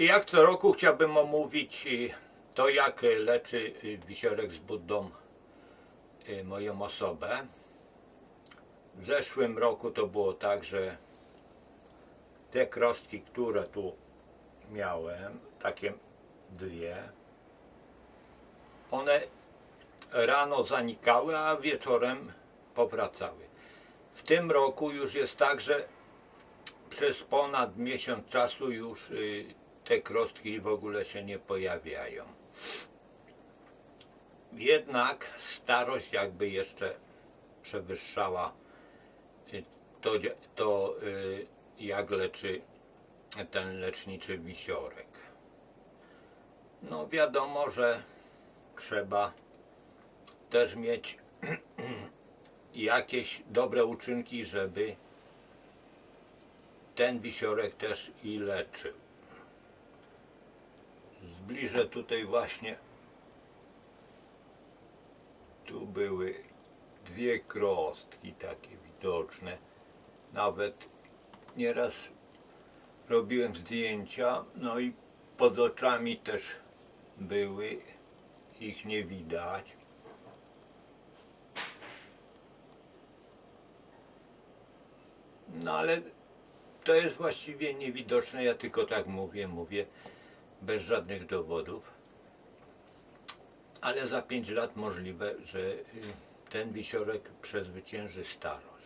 Jak co roku chciałbym omówić y, to, jak leczy y, wisiorek z Buddą y, moją osobę. W zeszłym roku to było tak, że te krostki, które tu miałem, takie dwie, one rano zanikały, a wieczorem powracały. W tym roku już jest tak, że przez ponad miesiąc czasu już te krostki w ogóle się nie pojawiają. Jednak starość jakby jeszcze przewyższała y, to, to y, jak leczy ten leczniczy wisiorek. No wiadomo, że trzeba też mieć jakieś dobre uczynki, żeby ten wisiorek też i leczył. Zbliżę tutaj właśnie. Tu były dwie krostki takie widoczne. Nawet nieraz robiłem zdjęcia, no i pod oczami też były, ich nie widać. No ale to jest właściwie niewidoczne, ja tylko tak mówię, mówię bez żadnych dowodów. Ale za 5 lat możliwe, że y, ten wisiorek przezwycięży starość.